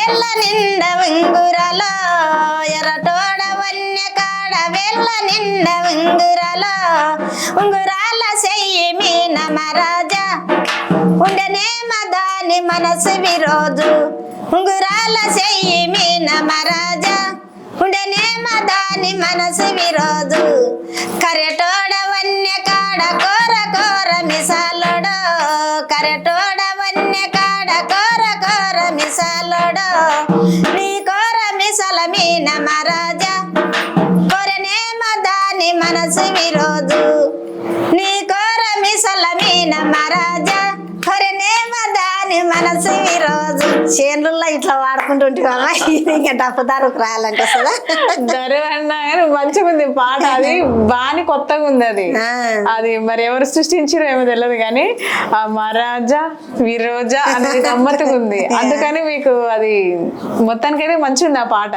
నిండ ఉంగురలో ఎర్రటోడ వన్య కాడ వేళ్ళ నిండ ఉంగురలో ఉంగురాల చెయ్యి మీన మహారాజా ఉండనే మదాని మనసు విరోజు. ఉంగురాల చెయ్యి మీన మహారాజా ఉండనే మదాని మనసు విరోజు. మనసు విరోజు నీ కోర మనసు చేనుల్లో ఇట్లా వాడుకుంటుంటే ఇంకా రాయాలంటే అసలు అన్నా మంచిగా ఉంది పాట. అది బాని కొత్తగా ఉంది అది. అది మరి ఎవరు సృష్టించారో ఏమో తెలియదు కానీ ఆ మహారాజా విరోజా అనేది గమ్మత్తుగా ఉంది అందుకని మీకు అది మొత్తానికైతే మంచిగా ఉంది ఆ పాట.